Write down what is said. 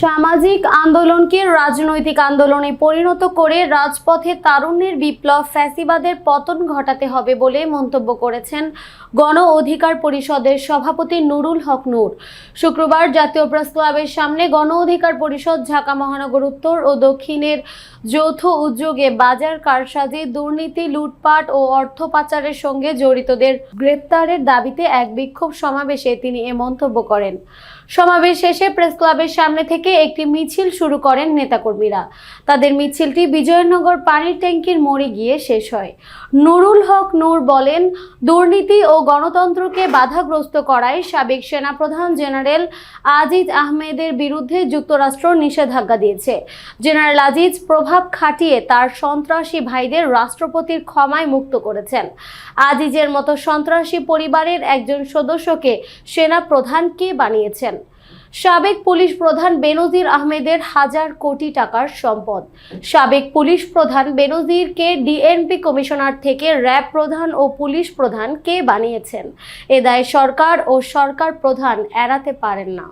সামাজিক আন্দোলনকে রাজনৈতিক আন্দোলনে পরিণত করে রাজপথে তারুণ্যের বিপ্লব ফ্যাসিবাদের পতন ঘটাতে হবে বলে মন্তব্য করেছেন গণ অধিকার পরিষদের সভাপতি নুরুল হক নূর। শুক্রবার জাতীয় প্রেস ক্লাবের সামনে গণ অধিকার পরিষদ ঢাকা মহানগর উত্তর ও দক্ষিণের যৌথ উদ্যোগে বাজার কারসাজি, দুর্নীতি, লুটপাট ও অর্থ পাচারের সঙ্গে জড়িতদের গ্রেপ্তারের দাবিতে এক বিক্ষোভ সমাবেশে তিনি এ মন্তব্য করেন। সমাবেশ শেষে প্রেস ক্লাবের সামনে থেকে একটি মিছিল শুরু করেন নেতাকর্মীরা। তাদের মিছিলটি বিজয়নগর পানির ট্যাঙ্কির মোড়ে গিয়ে শেষ হয়। নুরুল হক নূর বলেন, দুর্নীতি ও গণতন্ত্রকে বাধাগ্রস্ত করায় সাবেক সেনাপ্রধান জেনারেল আজিজ আহমেদের বিরুদ্ধে যুক্তরাষ্ট্র নিষেধাজ্ঞা দিয়েছে। জেনারেল আজিজ প্রভাব খাটিয়ে তার সন্ত্রাসী ভাইদের রাষ্ট্রপতির ক্ষমায় মুক্ত করেছেন। আজিজের মতো সন্ত্রাসী পরিবারের একজন সদস্যকে সেনা প্রধান কে বানিয়েছেন? সাবেক পুলিশ প্রধান বেনজির আহমেদের হাজার কোটি টাকার সম্পদ। সাবেক পুলিশ প্রধান বেনজিরকে ডিএনপি কমিশনার থেকে র্যাব প্রধান ও পুলিশ প্রধান কে বানিয়েছেন? এ সরকার ও সরকার প্রধান এড়াতে পারেন না।